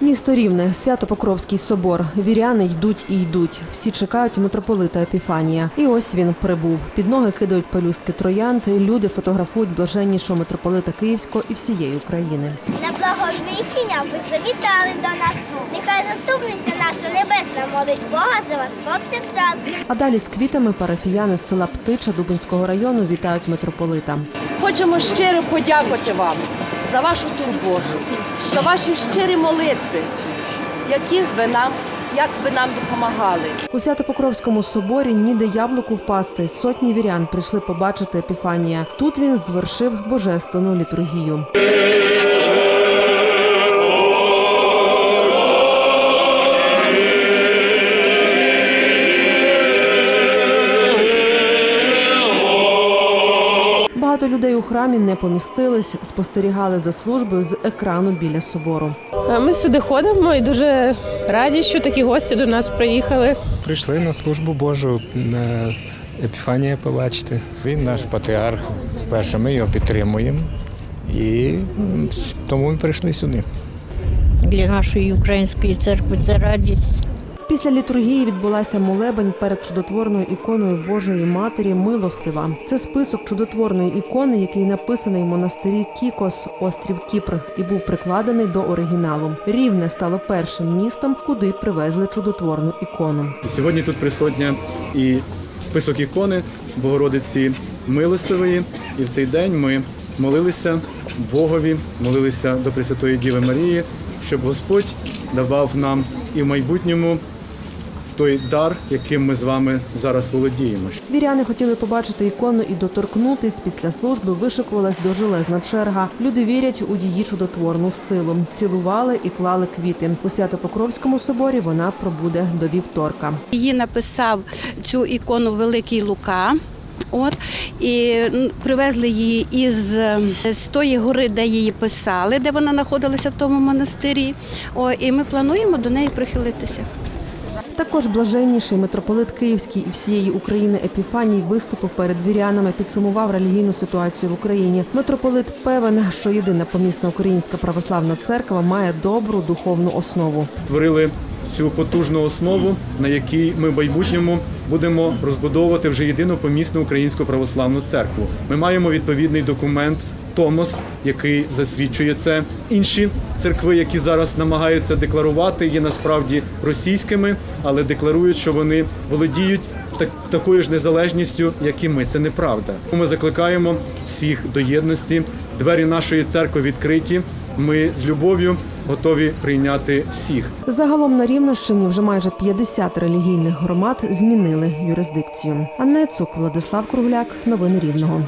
Місто Рівне, Свято-Покровський собор. Віряни йдуть і йдуть. Всі чекають митрополита Епіфанія. І ось він прибув. Під ноги кидають пелюстки троянд. Люди фотографують блаженнішого митрополита Київського і всієї України. На благовіщення ви завітали до нас. Нехай заступниця наша небесна молить Бога за вас повсякчас. А далі з квітами парафіяни з села Птича Дубинського району вітають митрополита. Хочемо щиро подякувати вам за вашу турботу, за ваші щирі молитви, які ви нам, як ви нам допомагали. У Свято-Покровському соборі ніде яблуку впасти. Сотні вірян прийшли побачити Епіфанія. Тут він звершив божественну літургію. Багато людей у храмі не помістились, спостерігали за службою з екрану біля собору. Е, Ми сюди ходимо і дуже раді, що такі гості до нас приїхали. Прийшли на службу Божу на Епіфанія побачити. Він наш патріарх. Перше, ми його підтримуємо і тому ми прийшли сюди. для нашої української церкви це радість. Після літургії відбулася молебень перед чудотворною іконою Божої Матері Милостива. Це список чудотворної ікони, який написаний в монастирі Кікос, острів Кіпр, і був прикладений до оригіналу. Рівне стало першим містом, куди привезли чудотворну ікону. Сьогодні тут присутня і список ікони Богородиці Милостивої. І в цей день ми молилися Богові, молилися до Пресвятої Діви Марії, щоб Господь давав нам і в майбутньому той дар, яким ми з вами зараз володіємо. Віряни хотіли побачити ікону і доторкнутись. Після служби вишикувалась довжелезна черга. Люди вірять у її чудотворну силу. Цілували і клали квіти. У Свято-Покровському соборі вона пробуде до вівторка. Її написав цю ікону Великий Лука. От і привезли її із, е, з тої гори, де її писали, де вона знаходилася в тому монастирі. О, і ми плануємо до неї прихилитися. Також блаженніший митрополит Київський і всієї України Епіфаній виступив перед вірянами, підсумував релігійну ситуацію в Україні. Митрополит певен, що єдина помісна українська православна церква має добру духовну основу. Створили цю потужну основу, на якій ми в майбутньому будемо розбудовувати вже єдину помісну українську православну церкву. Ми маємо відповідний документ. Томос, який засвідчує це. Інші церкви, які зараз намагаються декларувати, є насправді російськими, але декларують, що вони володіють так, такою ж незалежністю, як і ми. Це неправда. Ми закликаємо всіх до єдності. Двері нашої церкви відкриті. Ми з любов'ю готові прийняти всіх. Загалом на Рівненщині вже майже 50 релігійних громад змінили юрисдикцію. Анна Цук, Владислав Кругляк, новини Рівного.